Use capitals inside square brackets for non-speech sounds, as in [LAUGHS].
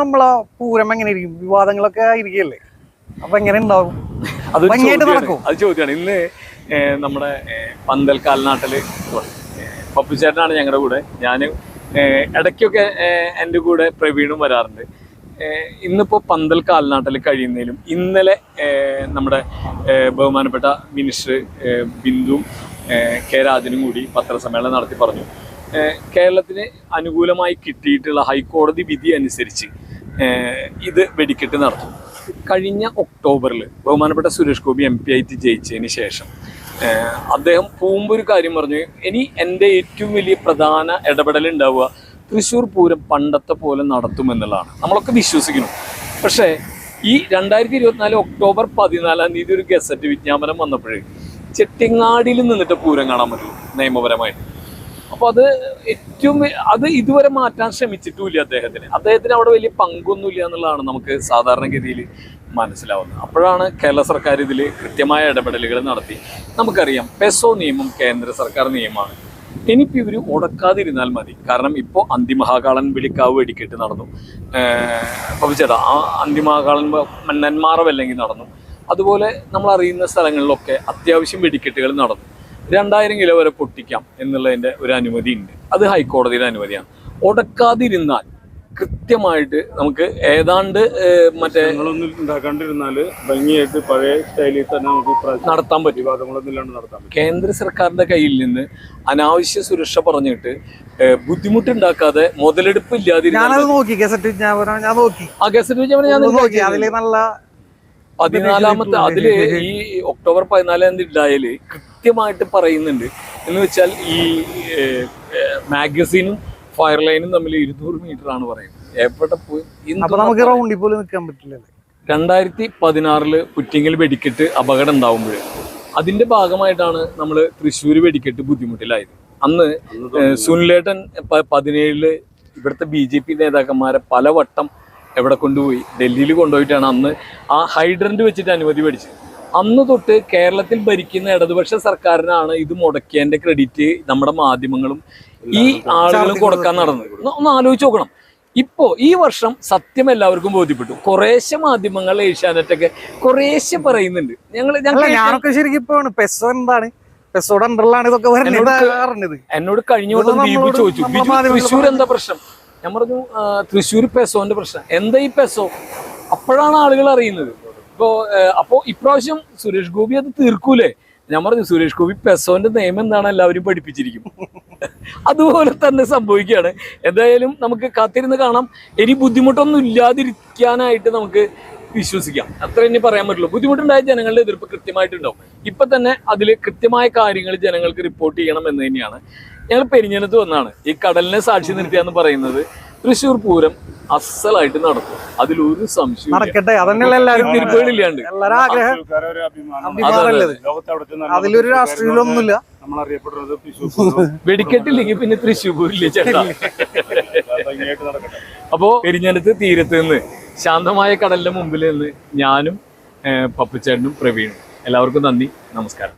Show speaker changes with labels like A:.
A: നമ്മളെ പൂരം എങ്ങനെ ഇരിക്കും? വിവാദങ്ങളൊക്കെ ആയിരിക്കല്ലേ? അപ്പൊ എങ്ങനെ ഉണ്ടാവും
B: അതൊരു
A: ഭംഗിയായിട്ട്
B: ചോദ്യമാണ്.
A: നടക്കും.
B: അത് ചോദ്യമാണ് ഇന്ന് നമ്മുടെ പന്തൽ കാൽനാട്ടിൽ പപ്പുചേട്ടനാണ് ഞങ്ങളുടെ കൂടെ. ഞാൻ ഇടയ്ക്കൊക്കെ എന്റെ കൂടെ പ്രവീണും വരാറുണ്ട്. ഇന്നിപ്പോ പന്തൽ കാൽനാട്ടിൽ കഴിയുന്നതിലും ഇന്നലെ നമ്മുടെ ബഹുമാനപ്പെട്ട മിനിസ്റ്റർ ബിന്ദു ബിന്ദുവും കെ രാജനും കൂടി പത്രസമ്മേളനം നടത്തി പറഞ്ഞു. കേരളത്തിന് അനുകൂലമായി കിട്ടിയിട്ടുള്ള ഹൈക്കോടതി വിധി അനുസരിച്ച് ഇത് വെടിക്കെട്ട് നടത്തും. കഴിഞ്ഞ ഒക്ടോബറിൽ ബഹുമാനപ്പെട്ട സുരേഷ് ഗോപി എം പി ആയിട്ട് ജയിച്ചതിന് ശേഷം അദ്ദേഹം പോകുമ്പോൾ ഒരു കാര്യം പറഞ്ഞു ഇനി എന്റെ ഏറ്റവും വലിയ പ്രധാന ഇടപെടൽ ഉണ്ടാവുക തൃശ്ശൂർ പൂരം പണ്ടത്തെ പോലെ നടത്തുമെന്നുള്ളതാണ് നമ്മളൊക്കെ വിശ്വസിക്കുന്നു. പക്ഷേ ഈ രണ്ടായിരത്തി ഇരുപത്തിനാല് ഒക്ടോബർ പതിനാലാം തീയതി ഒരു ഗസറ്റ് വിജ്ഞാപനം വന്നപ്പോഴേ ചെട്ടിങ്ങാടിയിൽ നിന്നിട്ട് പൂരം കാണാൻ പറ്റുള്ളൂ നിയമപരമായിട്ട്. അപ്പോൾ അത് ഏറ്റവും അത് ഇതുവരെ മാറ്റാൻ ശ്രമിച്ചിട്ടുമില്ല അദ്ദേഹത്തിന്. അദ്ദേഹത്തിന് അവിടെ വലിയ പങ്കൊന്നുമില്ല എന്നുള്ളതാണ് നമുക്ക് സാധാരണഗതിയിൽ മനസ്സിലാവുന്നത്. അപ്പോഴാണ് കേരള സർക്കാർ ഇതിൽ കൃത്യമായ ഇടപെടലുകൾ നടത്തി. നമുക്കറിയാം പെസോ നിയമം കേന്ദ്ര സർക്കാർ നിയമമാണ്. എനിക്ക് ഇവർ ഉടക്കാതിരുന്നാൽ മതി. കാരണം ഇപ്പോൾ അന്തിമഹാകാളൻ വിളിക്കാവ് വെടിക്കെട്ട് നടന്നു. അപ്പോൾ ചേട്ടാ ആ അന്തിമഹാകാളൻ മന്നന്മാറവല്ലെങ്കിൽ നടന്നു. അതുപോലെ നമ്മൾ അറിയുന്ന സ്ഥലങ്ങളിലൊക്കെ അത്യാവശ്യം വെടിക്കെട്ടുകൾ നടന്നു. രണ്ടായിരം കിലോ വരെ പൊട്ടിക്കാം എന്നുള്ളതിന്റെ ഒരു അനുമതി ഉണ്ട്. അത് ഹൈക്കോടതിയുടെ അനുമതിയാണ്. ഉടക്കാതിരുന്നാൽ കൃത്യമായിട്ട് നമുക്ക് ഏതാണ്ട് മറ്റേ
C: ഭംഗിയായിട്ട് പഴയ സ്റ്റൈലിൽ തന്നെ നമുക്ക്
B: നടത്താൻ പറ്റും.
C: നടത്താൻ പറ്റും.
B: കേന്ദ്ര സർക്കാരിന്റെ കയ്യിൽ നിന്ന് അനാവശ്യ സുരക്ഷ പറഞ്ഞിട്ട് ബുദ്ധിമുട്ടുണ്ടാക്കാതെ മുതലെടുപ്പ്
A: നോക്കി ഗസറ്റ് ഞാൻ നോക്കി.
B: ആ ഗസറ്റ് വിജ്ഞാപനം ഞാൻ
A: നോക്കി അതിലെ നല്ല
B: പതിനാലാമത്തെ അതിൽ ഈ ഒക്ടോബർ പതിനാലാം തീയതി ഉണ്ടായാൽ കൃത്യമായിട്ട് പറയുന്നുണ്ട്. എന്ന് വെച്ചാൽ ഈ മാഗസീനും ഫയർ ലൈനും തമ്മിൽ ഇരുന്നൂറ് മീറ്റർ ആണ് പറയുന്നത്. എവിടെ പോയി?
A: നമുക്ക് റൗണ്ടിൽ പോലും നിൽക്കാൻ പറ്റില്ലല്ലേ
B: രണ്ടായിരത്തി പതിനാറിൽ പുറ്റിങ്ങിൽ വെടിക്കെട്ട് അപകടം ഉണ്ടാവുമ്പോൾ അതിന്റെ ഭാഗമായിട്ടാണ് നമ്മൾ തൃശ്ശൂർ വെടിക്കെട്ട് ബുദ്ധിമുട്ടിലായത്. അന്ന് സുനിലേട്ടൻ പ- പതിനേഴിൽ ഇവിടുത്തെ ബി ജെ പി നേതാക്കന്മാരെ പലവട്ടം എവിടെ കൊണ്ടുപോയി? ഡൽഹിയിൽ കൊണ്ടുപോയിട്ടാണ് അന്ന് ആ ഹൈഡ്രന്റ് വെച്ചിട്ട് അനുമതി മേടിച്ചത്. അന്ന് തൊട്ട് കേരളത്തിൽ ഭരിക്കുന്ന ഇടതുപക്ഷ സർക്കാരിനാണ് ഇത് മുടക്കിയതിന്റെ ക്രെഡിറ്റ് നമ്മുടെ മാധ്യമങ്ങളും ഈ ആളുകളും കൊടുക്കാൻ നടന്നത്. ഒന്ന് ആലോചിച്ച് നോക്കണം. ഇപ്പോ ഈ വർഷം സത്യം എല്ലാവർക്കും ബോധ്യപ്പെട്ടു. കുറേശ്ശെ മാധ്യമങ്ങൾ ഏഷ്യാനെറ്റൊക്കെ കുറേശ്ശെ പറയുന്നുണ്ട്. ഞങ്ങൾ ഞങ്ങൾക്ക്
A: ഞാനൊക്കെ ശരിക്കും പെസോ എന്താണ്? അണ്ടറിലാണ് ഇതൊക്കെ വരുന്നത്
B: എന്നോട് കഴിഞ്ഞ വട്ടം ദീപു ചോദിച്ചു. തൃശ്ശൂർ എന്താ പ്രശ്നം? ഞാൻ പറഞ്ഞു തൃശ്ശൂർ പെസോന്റെ പ്രശ്നം. എന്താ ഈ പെസോ? അപ്പോഴാണ് ആളുകൾ അറിയുന്നത്. ഇപ്പോ അപ്പോ ഇപ്രാവശ്യം സുരേഷ് ഗോപി അത് തീർക്കൂലേ? ഞാൻ പറഞ്ഞു സുരേഷ് ഗോപി പെസോന്റെ നിയമം എന്താണ് എല്ലാവരും പഠിപ്പിച്ചിരിക്കും? [LAUGHS] അതുപോലെ തന്നെ സംഭവിക്കുകയാണ്. എന്തായാലും നമുക്ക് കാത്തിരുന്ന് കാണാം. ഇനി ബുദ്ധിമുട്ടൊന്നും ഇല്ലാതിരിക്കാനായിട്ട് നമുക്ക് വിശ്വസിക്കാം. അത്ര ഇനി പറയാൻ പറ്റുള്ളൂ. ബുദ്ധിമുട്ടുണ്ടായ ജനങ്ങളുടെ എതിർപ്പ് കൃത്യമായിട്ടുണ്ടാവും. ഇപ്പൊ തന്നെ അതിൽ കൃത്യമായ കാര്യങ്ങൾ ജനങ്ങൾക്ക് റിപ്പോർട്ട് ചെയ്യണം എന്ന് തന്നെയാണ്. ഞങ്ങൾ പെരിഞ്ഞനത്ത് വന്നാണ്. ഈ കടലിനെ സാക്ഷി നിർത്തിയാന്ന് പറയുന്നത് തൃശ്ശൂർ പൂരം അസലായിട്ട് നടക്കും. അതിലൊരു സംശയം
A: നടക്കട്ടെ അതന്നെയല്ല
B: തിരുപ്പേടില്ലാണ്ട്
A: ആഗ്രഹം അതിലൊരു രാഷ്ട്രീയമൊന്നുമില്ല.
B: വെടിക്കെട്ടില്ലെങ്കിൽ പിന്നെ തൃശ്ശൂർ പൂരില്ലേ ചേട്ടാ. അപ്പോ പെരിഞ്ഞനത്ത് തീരത്ത് നിന്ന് ശാന്തമായ കടലിന്റെ മുമ്പിൽ നിന്ന് ഞാനും പപ്പച്ചേട്ടനും പപ്പുച്ചേട്ടനും പ്രവീണും. എല്ലാവർക്കും നന്ദി. നമസ്കാരം.